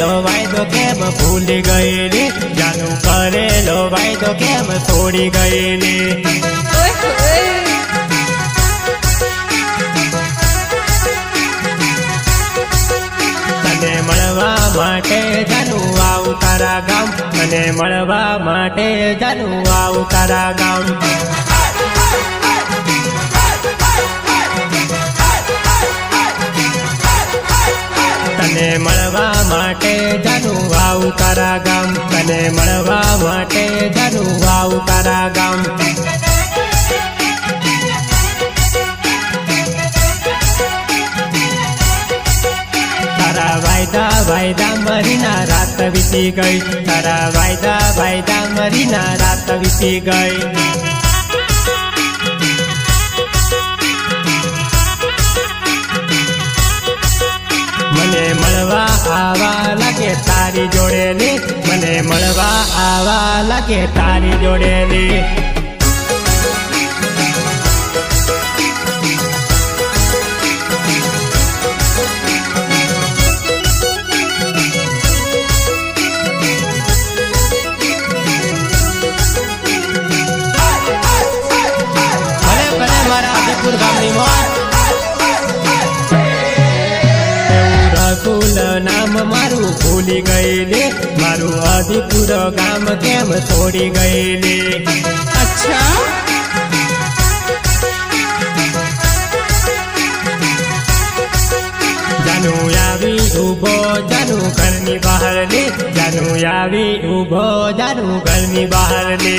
કરેલો વાયદો કેમ ભૂલી ગયેલી? જાનું કરેલો વાયદો કેમ છોડી ગયેલી? મળવા માટે જાનું આવું તારા ગામ. મને મળવા માટે જાનું આવું તારા ગામ. માટે જાનું વાવ તારા ગામ તને મળવા માટે જાનું વાવ તારા ગામ. તારા વાયદા વાયદા મરીના રાત વીતી ગઈ. તારા વાયદા વાયદા મરીના રાત વીતી ગઈ. લાગે તારી જોડેલી ભૂલી ગયેલી. મારું આદિપુર ગામ કેમ છોડી ગયેલી? અચ્છા. જાનું આવી ઊભો જાનુ ઘરની બહાર લે જાનુ આવી ઊભો જાનુ ઘરની બહાર લે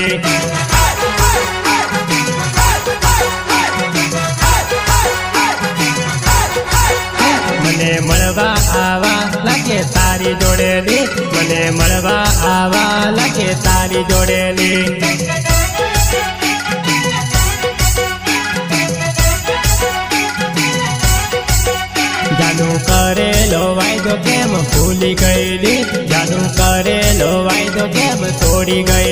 તારી જોડેલી મને મળવા આવા લાગે તારી જોડેલી જાનું કરેલો વાયદો કેમ ભૂલી ગયેલી? જાદુ કરેલો વાયદો કેમ તોડી ગયેલી?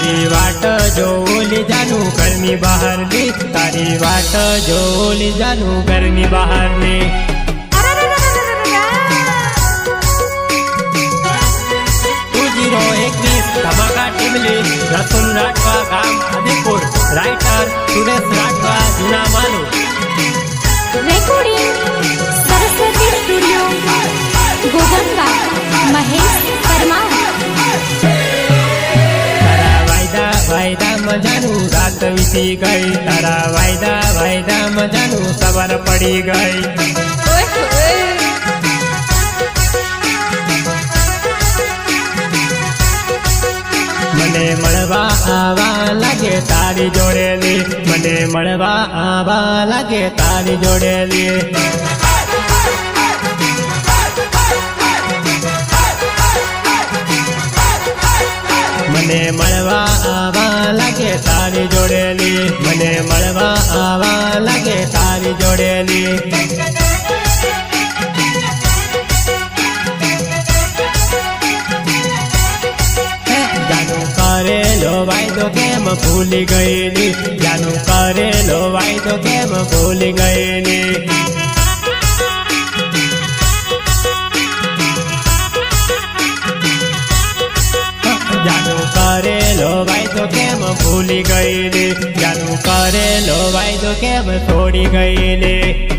તારી વાટ જોલી જાનું ઘરની બહારની તારી વાટ જોલી જાનું ઘરની બહારની ટુ જીરો એકવીસ, ધમાકા ટીમલી, રસુલ રાઠવા ગામ, Adipur writer recording Saraswati studio ગોગંગા Mahesh રાત ગઈ, તારા વાયદા વાયદા મજાનું સવાર પડી ગઈ. મને મળવા આવા લાગે તારી જોડેલી, મને મળવા આવા લાગે તારી જોડેલી. મને મળવા આવા લાગે તારી જોડેલી મને મળવા આવા લાગે તારી જોડેલી કરેલો વાયદો કેમ ભૂલી ગયેલી? જાનું કરેલો વાયદો કેમ ભૂલી ગયેલી? ભૂલી ગયેલી. જાનું કરેલો વાયદો કેમ છોડી ગયેલી?